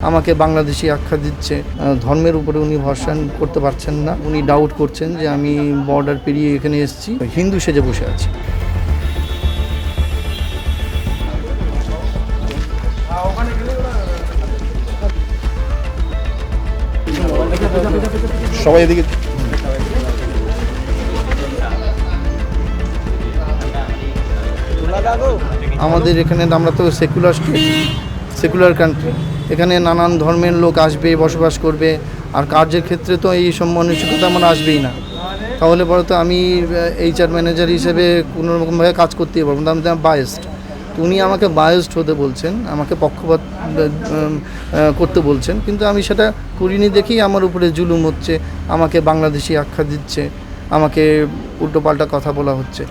আমাকে বাংলাদেশি আখ্যা দিচ্ছে। ধর্মের উপরে উনি ভরসা করতে পারছেন না। উনি ডাউট করছেন যে আমি বর্ডার পেরিয়ে এখানে এসেছি। হিন্দু সেজে বসে আছি। সবাই এদিকে আমাদের এখানে আমরা তো সেকুলার সেকুলার কান্ট্রি এখানে নানান ধর্মের লোক আসবে, বসবাস করবে। আর কার্যের ক্ষেত্রে তো এই সব মানসিকতা আমার আসবেই না। তাহলে পরে তো আমি এইচআর ম্যানেজার হিসেবে কোনো রকমভাবে কাজ করতেই পারব না। আমি বায়েস্ট উনি আমাকে বায়েস্ট হতে বলছেন, আমাকে পক্ষপাত করতে বলছেন। কিন্তু আমি সেটা করিনি দেখেই আমার উপরে জুলুম হচ্ছে, আমাকে বাংলাদেশি আখ্যা দিচ্ছে। আমাকে উল্টোপাল্টা কথা বলা হচ্ছে।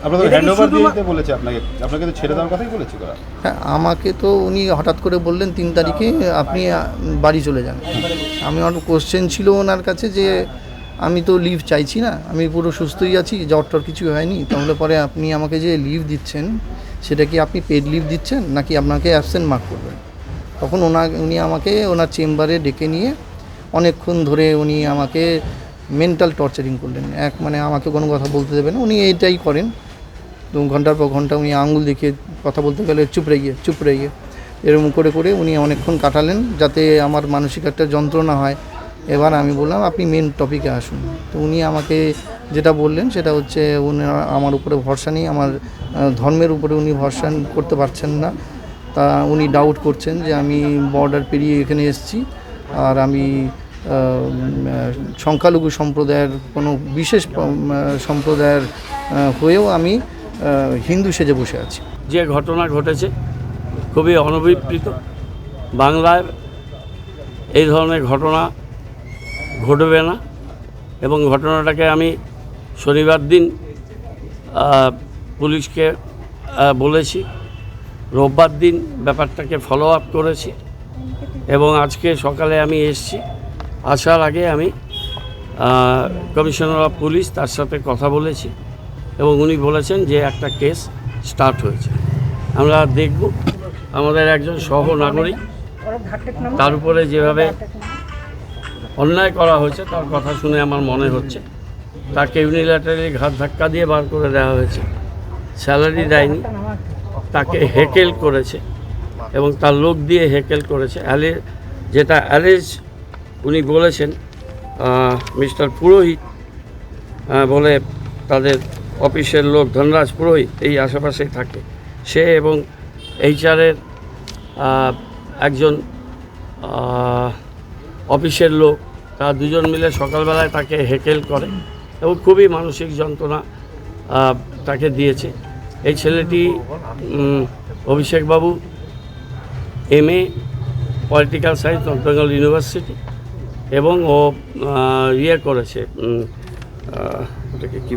বলেছে আপনাকে। আপনাকে তো ছেড়ে দেওয়ার কথাই বলেছি হ্যাঁ আমাকে তো উনি হঠাৎ করে বললেন তিন তারিখে আপনি বাড়ি চলে যান। আমি আমার কোশ্চেন ছিল ওনার কাছে যে আমি তো লিভ চাইছি না আমি পুরো সুস্থই আছি জ্বর টর কিছু হয়নি তাহলে পরে আপনি আমাকে যে লিভ দিচ্ছেন সেটা কি আপনি পেড লিভ দিচ্ছেন নাকি আপনাকে অ্যাবসেন্ট মার্ক করবেন? তখন ওনা উনি আমাকে ওনার চেম্বারে ডেকে নিয়ে অনেকক্ষণ ধরে উনি আমাকে মেন্টাল টর্চারিং করলেন। এক মানে আমাকে কোনো কথা বলতে দেবেন না। উনি এইটাই করেন। তো ঘণ্টার পর ঘণ্টা উনি আঙুল দেখিয়ে কথা বলতে গেলে চুপ রেগে চুপ রেগে এরকম করে করে উনি অনেকক্ষণ কাটালেন যাতে আমার মানসিক একটা যন্ত্রণা হয়। এবার আমি বললাম, আপনি মেন টপিকে আসুন। তো উনি আমাকে যেটা বললেন সেটা হচ্ছে, উনি আমার উপরে ভরসা নেই। আমার ধর্মের উপরে উনি ভরসা করতে পারছেন না। তা উনি ডাউট করছেন যে আমি বর্ডার পেরিয়ে এখানে এসেছি। আর আমি সংখ্যালঘু সম্প্রদায়ের কোনো বিশেষ সম্প্রদায়ের হয়েও আমি হিন্দু সেজে বসে আছি। যে ঘটনা ঘটেছে খুবই অনভিপ্রিত। বাংলার এই ধরনের ঘটনা ঘটবে না এবং ঘটনাটাকে আমি শনিবার দিন পুলিশকে বলেছি। রোববার দিন ব্যাপারটাকে ফলো আপ করেছি এবং আজকে সকালে আমি এসছি। আসার আগে আমি কমিশনার অফ পুলিশ তার সাথে কথা বলেছি এবং উনি বলেছেন যে একটা কেস স্টার্ট হয়েছে। আমরা দেখব, আমাদের একজন সহ নাগরিক, তার উপরে যেভাবে অন্যায় করা হয়েছে তার কথা শুনে আমার মনে হচ্ছে, তাকে ইউনিল্যাটারালি ঘাত ধাক্কা দিয়ে বার করে দেওয়া হয়েছে স্যালারি দেয়নি, তাকে হেকেল করেছে এবং তার লোক দিয়ে হেকেল করেছে। অ্যালে যেটা অ্যালেজ উনি বলেছেন মিস্টার পুরোহিত বলে তাদের অফিসের লোক ধনরাজ পুরোহিত এই আশেপাশেই থাকে। সে এবং এইচআরের একজন অফিসের লোক, তারা দুজন মিলে সকালবেলায় তাকে হেকেল করে এবং খুবই মানসিক যন্ত্রণা তাকে দিয়েছে। এই ছেলেটি অভিষেকবাবু, M A, political science, north Bengal university এবং ও ইয়ে করেছে ওটাকে কী